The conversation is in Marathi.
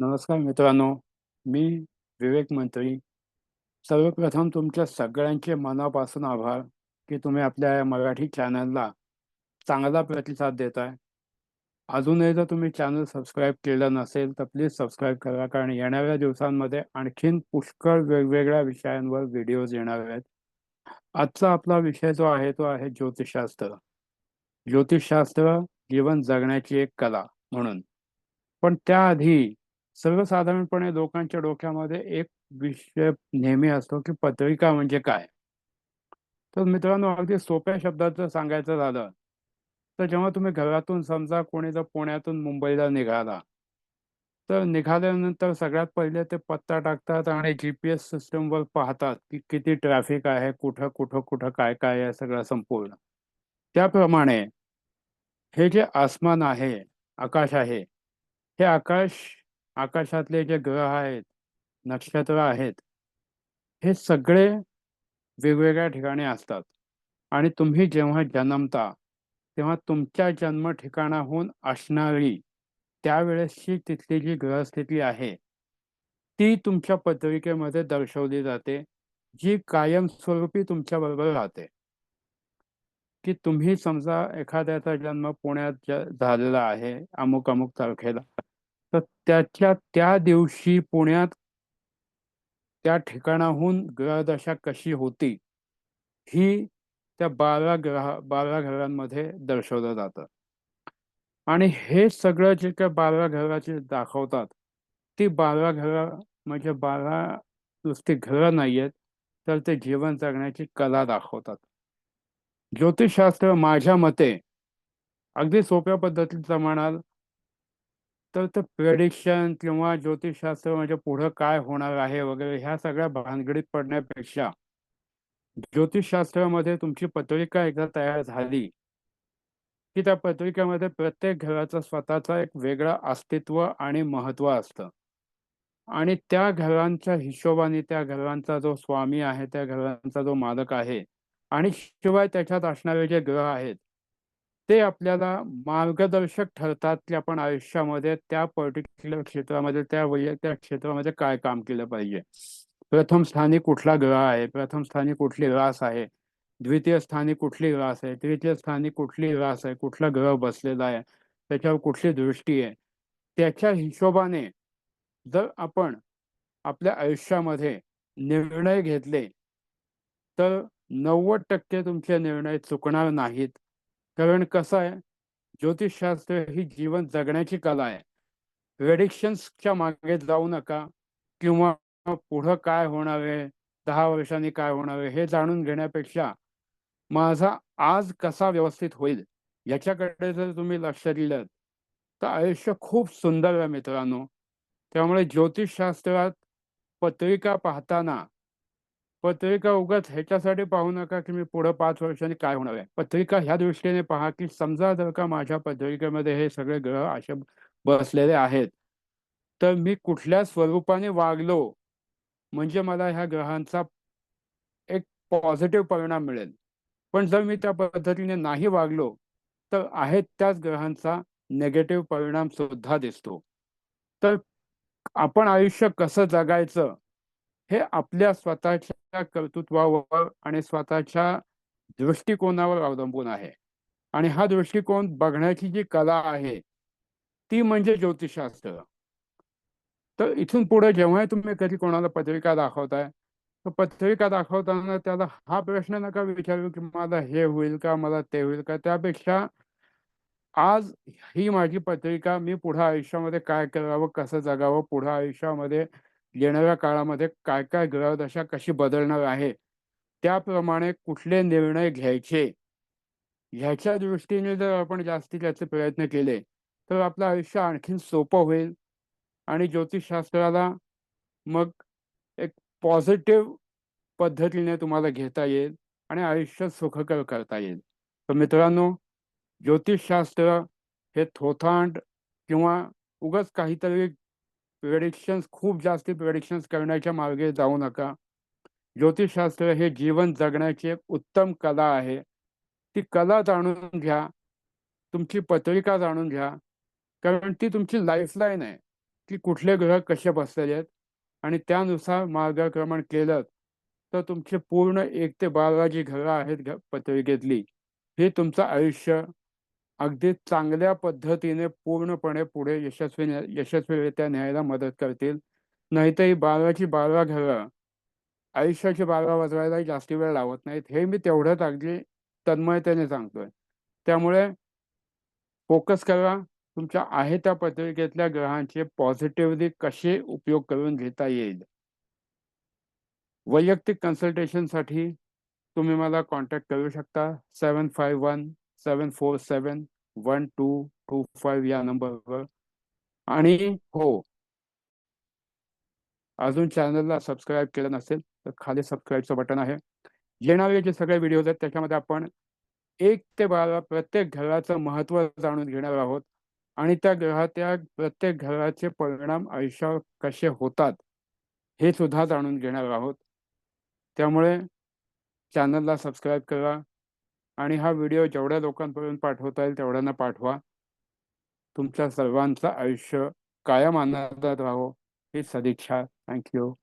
नमस्कार मित्रांनो मी विवेक मंत्री. सर्वप्रथम तुमच्या सगळ्यांचे मनापासून आभार की तुम्ही आपल्या या मराठी चॅनलला चांगला प्रतिसाद देताय. अजूनही जर तुम्ही चॅनल सबस्क्राईब केलं नसेल तर प्लीज सबस्क्राईब करा कारण येणाऱ्या दिवसांमध्ये आणखीन पुष्कळ वेगवेगळ्या विषयांवर व्हिडिओज येणार आहेत. आजचा आपला विषय जो आहे तो आहे ज्योतिषशास्त्र. ज्योतिषशास्त्र जीवन जगण्याची एक कला म्हणून. पण त्याआधी सर्वसाधारणपणे लोकांच्या डोक्यामध्ये एक विषय नेहमी असतो की पत्रिका म्हणजे काय? तर मित्रांनो अगदी सोप्या शब्दात सांगायचं झालं तर जेव्हा तुम्ही घरातून समजा कोणी जर पुण्यातून मुंबईला निघाला तर निघाल्यानंतर सगळ्यात पहिले ते पत्ता टाकतात आणि जी पी एस सिस्टमवर पाहतात की किती ट्रॅफिक आहे कुठं कुठं कुठं काय काय आहे सगळं संपूर्ण. त्याप्रमाणे हे जे आसमान आहे आकाश आहे हे आकाश आकाशातले जे ग्रह आहेत नक्षत्र आहेत हे सगळे वेगवेगळ्या ठिकाणी असतात. आणि तुम्ही जेव्हा जन्मता तेव्हा तुमच्या जन्म ठिकाणाहून असणारी त्यावेळेसची तिथली जी ग्रहस्थिती आहे ती तुमच्या पत्रिकेमध्ये दर्शवली जाते जी कायमस्वरूपी तुमच्या बरोबर राहते. की तुम्ही समजा एखाद्याचा जन्म पुण्यात झालेला आहे अमुक अमुक तारखेला. तर त्याच्या त्या दिवशी पुण्यात त्या ठिकाणाहून ग्रहदशा कशी होती ही त्या बारा ग्रह बारा घरांमध्ये दर्शवलं जातं. आणि हे सगळं जे त्या बारा घराचे दाखवतात ती बारा घरा म्हणजे बारा नुसती घरं नाही आहेत तर ते जीवन जगण्याची कला दाखवतात. ज्योतिषशास्त्र माझ्या मते अगदी सोप्या पद्धतीत म्हणाल तर ते प्रेडिक्शन किंवा ज्योतिषशास्त्र म्हणजे पुढं काय होणार आहे वगैरे ह्या सगळ्या भानगडीत पडण्यापेक्षा ज्योतिषशास्त्रामध्ये तुमची पत्रिका एकदा तयार झाली की त्या पत्रिकेमध्ये प्रत्येक घराचा स्वतःचा एक वेगळा अस्तित्व आणि महत्त्व असतं. आणि त्या घरांच्या हिशोबाने त्या घरांचा जो स्वामी आहे त्या घरांचा जो मालक आहे आणि शिवाय त्याच्यात असणारे जे ग्रह आहेत ते आपल्याला मार्गदर्शक ठरतात की आपण आयुष्यामध्ये त्या पर्टिक्युलर क्षेत्रामध्ये त्या वैयक्तिक क्षेत्रामध्ये काय काम केलं पाहिजे. प्रथम स्थानी कुठला ग्रह आहे? प्रथम स्थानी कुठली रास आहे? द्वितीय स्थानी कुठली रास आहे? तृतीय स्थानी कुठली रास आहे? कुठला ग्रह बसलेला आहे? त्याच्यावर कुठली दृष्टी आहे? त्याच्या हिशोबाने जर आपण आपल्या आयुष्यामध्ये निर्णय घेतले तर नव्वद टक्के तुमचे निर्णय चुकणार नाहीत. कारण कसं आहे? ज्योतिषशास्त्र ही जीवन जगण्याची कला आहे. प्रेडिक्शन्सच्या मागे जाऊ नका किंवा पुढं काय होणार आहे? दहा वर्षांनी काय होणार आहे? हे जाणून घेण्यापेक्षा माझा आज कसा व्यवस्थित होईल? याच्याकडे जर तुम्ही लक्ष दिलं तर आयुष्य खूप सुंदर आहे मित्रांनो. त्यामुळे ज्योतिषशास्त्रात पत्रिका पाहताना पत्रिका उगाच ह्याच्यासाठी पाहू नका की मी पुढे पाच वर्षांनी काय होणार आहे. पत्रिका ह्या दृष्टीने पहा की समजा जर का माझ्या पत्रिकेमध्ये हे सगळे ग्रह असे बसलेले आहेत तर मी कुठल्या स्वरूपाने वागलो म्हणजे मला ह्या ग्रहांचा एक पॉझिटिव्ह परिणाम मिळेल. पण जर मी त्या पद्धतीने नाही वागलो तर आहेत त्याच ग्रहांचा नेगेटिव्ह परिणाम सुद्धा दिसतो. तर आपण आयुष्य कसं जगायचं? हे आपल्या स्वतःच्या कर्तृत्वावर आणि स्वतःच्या दृष्टिकोनावर अवलंबून आहे. आणि हा दृष्टिकोन बघण्याची जी कला आहे ती म्हणजे ज्योतिषशास्त्र. तर इथून पुढे जेव्हा तुम्ही कधी कोणाला पत्रिका दाखवताय तर पत्रिका दाखवताना त्याला हा प्रश्न नका विचारू की मला हे होईल का मला ते होईल का. त्यापेक्षा आज ही माझी पत्रिका मी पुढे आयुष्यामध्ये काय करावं कसं जगावं पुढे आयुष्यामध्ये येणाऱ्या काळामध्ये काय काय ग्रहदशा कशी बदलणार आहे? त्याप्रमाणे कुठले निर्णय घ्यायचे? ह्याच्या दृष्टीने जर आपण जास्तीत जास्त प्रयत्न केले तर आपलं आयुष्य आणखीन सोपं होईल आणि ज्योतिषशास्त्राला मग एक पॉझिटिव्ह पद्धतीने तुम्हाला घेता येईल आणि आयुष्य सुखकर करता येईल. तर मित्रांनो ज्योतिषशास्त्र हे थोथांड किंवा उगच काहीतरी प्रेडिक्शन्स खूप जास्त प्रेडिक्शन्स करण्याच्या मार्गे जाऊ नका. ज्योतिषशास्त्र हे जीवन जगण्याची एक उत्तम कला आहे. ती कला जाणून घ्या. तुमची पत्रिका जाणून घ्या. कारण ती तुमची लाईफलाईन आहे. की कुठले ग्रह कसे बसलेले आहेत आणि त्यानुसार मार्गक्रमण केलं तर तुमचे पूर्ण एक ते बारा जी घरं आहेत घ- पत्रिकेतली. हे तुमचं आयुष्य अगदी चांगल्या पद्धतीने पूर्णपणे पुढे यशस्वी यशस्वीरित्या न्यायला मदत करतील. नाहीतर ही बाराची बारा घरं आयुष्याची बारा वाजवायला जास्ती वेळ लावत नाहीत. हे मी तेवढंच अगदी तन्मयतेने सांगतोय. त्यामुळे फोकस करा. तुमच्या आहे त्या पत्रिकेतल्या ग्रहांचे पॉझिटिव्हली कसे उपयोग करून घेता येईल? वैयक्तिक कन्सल्टेशनसाठी तुम्ही मला कॉन्टॅक्ट करू शकता. Seven five one seven four seven one two two five या नंबरवर. आणि हो अजून चॅनलला सबस्क्राईब केलं नसेल तर खाली सबस्क्राईबचं बटन आहे. येणारे जे सगळे व्हिडिओज आहेत त्याच्यामध्ये आपण एक ते बारा प्रत्येक घराचं महत्त्व जाणून घेणार आहोत. आणि त्या ग्रहाच्या प्रत्येक घराचे परिणाम आयुष्यावर कसे होतात हे सुद्धा जाणून घेणार आहोत. त्यामुळे चॅनलला सबस्क्राईब करा. आणि हा व्हिडिओ जेवढ्या लोकांपर्यंत पाठवता येईल तेवढ्यांना पाठवा. तुमच्या सर्वांचं आयुष्य कायम आनंदात राहो. ही सदिच्छा. थँक्यू